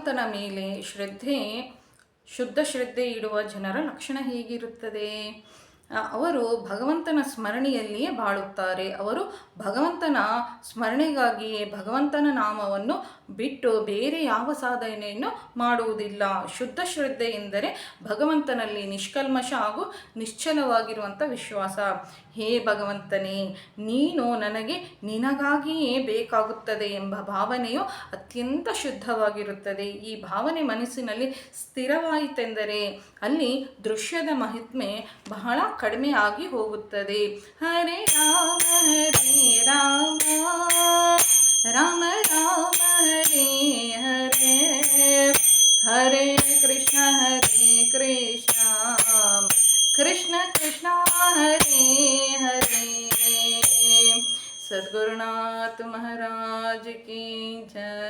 ಭಗವಂತನ ಮೇಲೆ ಶ್ರದ್ಧೆ ಶುದ್ಧ ಶ್ರದ್ಧೆ ಇಡುವ ಜನರ ಲಕ್ಷಣ ಹೇಗಿರುತ್ತದೆ? ಅವರು ಭಗವಂತನ ಸ್ಮರಣೆಯಲ್ಲಿಯೇ ಬಾಳುತ್ತಾರೆ. ಅವರು ಭಗವಂತನ ಸ್ಮರಣೆಗಾಗಿಯೇ ಭಗವಂತನ ನಾಮವನ್ನು ಬಿಟ್ಟು ಬೇರೆ ಯಾವ ಸಾಧನೆಯನ್ನು ಮಾಡುವುದಿಲ್ಲ. ಶುದ್ಧ ಶ್ರದ್ಧೆ ಎಂದರೆ ಭಗವಂತನಲ್ಲಿ ನಿಷ್ಕಲ್ಮಶ ಹಾಗೂ ನಿಶ್ಚಲವಾಗಿರುವಂಥ ವಿಶ್ವಾಸ. ಹೇ ಭಗವಂತನೇ, ನೀನು ನನಗೆ ನಿನಗಾಗಿಯೇ ಬೇಕಾಗುತ್ತದೆ ಎಂಬ ಭಾವನೆಯು ಅತ್ಯಂತ ಶುದ್ಧವಾಗಿರುತ್ತದೆ. ಈ ಭಾವನೆ ಮನಸ್ಸಿನಲ್ಲಿ ಸ್ಥಿರವಾಯಿತೆಂದರೆ ಅಲ್ಲಿ ದೃಶ್ಯದ ಮಹಿತ್ಮೆ ಬಹಳ ಕಡಿಮೆ ಆಗಿ ಹೋಗುತ್ತದೆ ಹರೇ ರಾಮ ಹರೇ ರಾಮ ರಾಮ ರಾಮ ಹರೇ ಹರೇ ಹರೇ ಕೃಷ್ಣ ಹರೇ ಕೃಷ್ಣ ಕೃಷ್ಣ ಕೃಷ್ಣ ಹರೇ ಹರೇ सद्गुरुनाथ महाराज की जय